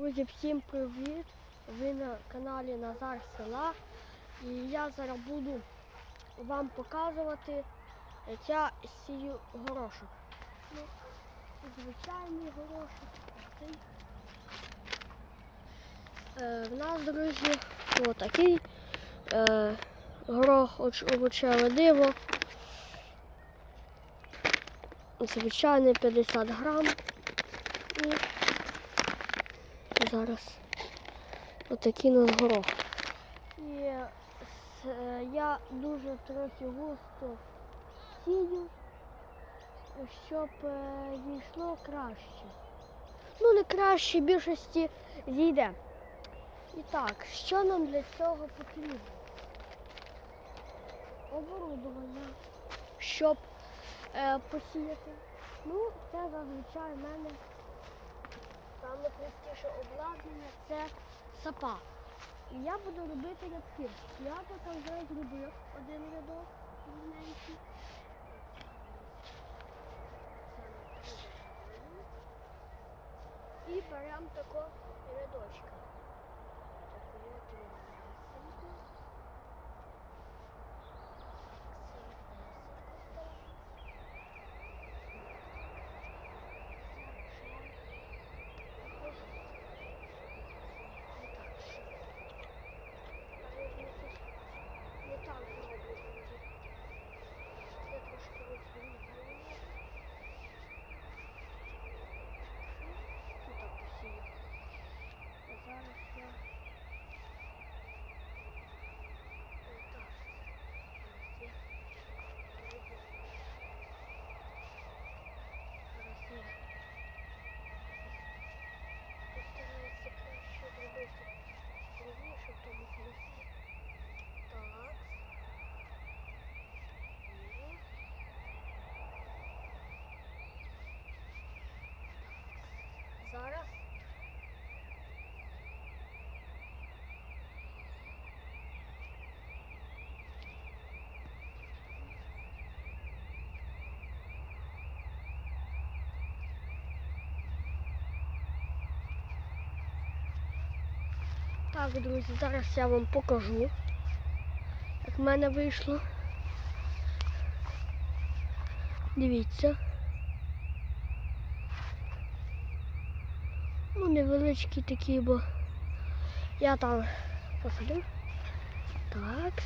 Друзі, всім привіт! Ви на каналі Назар Села. І я зараз буду вам показувати, я сію горошок. Ну, звичайний горошок. Е, в нас, друзі, отакий е, горох оч- овочеве диво. Звичайний 50 грам. Зараз отакий нас горох. І с- я дуже трохи густо сію, щоб е, дійшло краще. Ну, не краще, більшості зійде. І так, що нам для цього потрібно? Оборудовання, щоб е, посіяти. Ну, це зазвичай в мене Саме простіше обладнання це сапа. І я буду робити рядки. Я тут вже зробив один рядок маленький. І беремо такого рядочка. Таку от рівнесеньку. Не так зроблю, друзі. Я трошки розгрібаю. І так посію. А зараз я... Отак. Зараз я... зроблю. Зараз я... Постараюся краще зробити. Зроблю, щоб тому зробити. Так. Є. Зараз. Так, друзі, зараз я вам покажу, як в мене вийшло. Дивіться. Невеличкі такі, бо я там посадив. Так.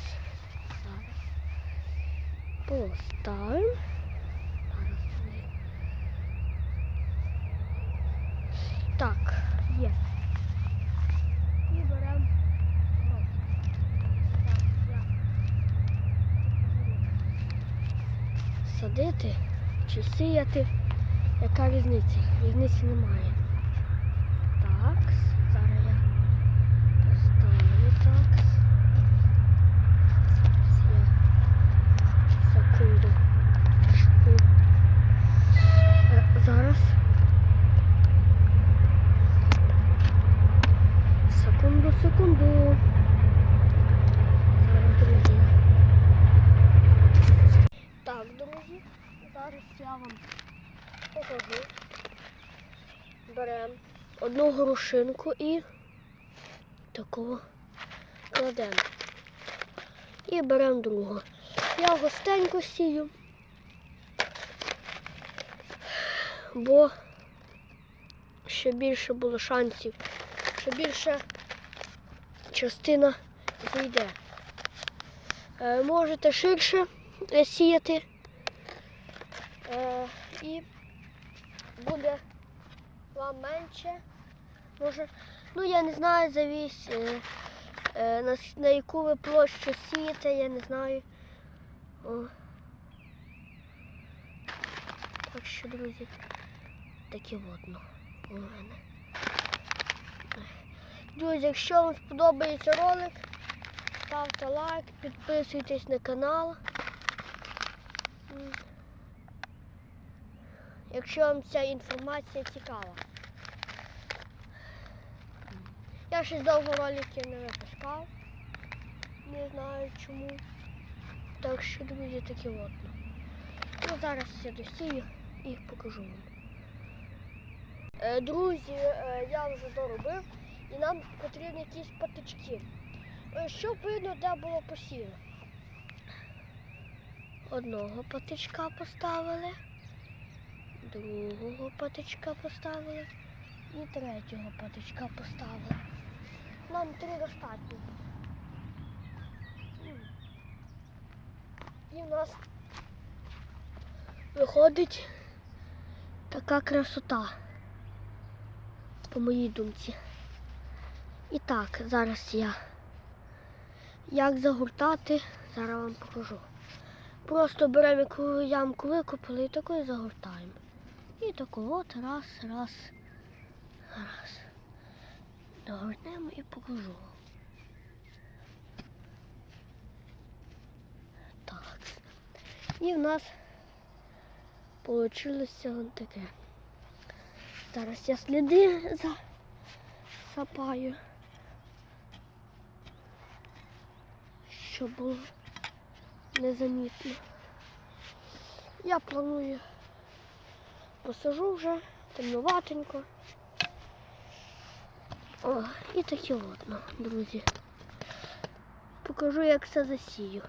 Зараз. Поставимо. Так, є. І беремо. Садити чи сіяти, яка різниця? Різниці немає. Так, зараз я поставлю так. Я секунду. Е, Зараз. Секунду, секунду. Зараз, друзі. Так, друзі, зараз я вам покажу. Беремо одну горошинку і такого кладемо. І беремо другу. Я густенько сію, бо ще більше було шансів, що більше частина зійде. Е, можете ширше сіяти е, і буде вам менше. Може, ну я не знаю, завісь, е, е, на, на яку ви площу сієте, я не знаю. О. Так що, друзі, таке водно у мене. Друзі, якщо вам сподобається ролик, ставте лайк, підписуйтесь на канал. Якщо вам ця інформація цікава. Я щось довго роликів не випускав. Не знаю чому. Так що, друзі, такі от. Ну, зараз я досію і покажу вам. Е, Друзі, е, я вже доробив і нам потрібні якісь патички. Е, Щоб видно, де було посів. Одного патичка поставили, другого патичка поставили і третього патичка поставили. Нам три достатньо. І в нас виходить така красота, по моїй думці. І так, зараз я як загортати, зараз вам покажу. Просто беремо яку ямку викопали і такою загортаємо. І таку от раз, раз, раз. Догортнемо і покажу. Так. І в нас вийшло таке. Зараз я сліди засапаю. Щоб було незамітно. Я планую посажу вже темнуватенько. О, і таке от, ну, друзі. Покажу, як все засію.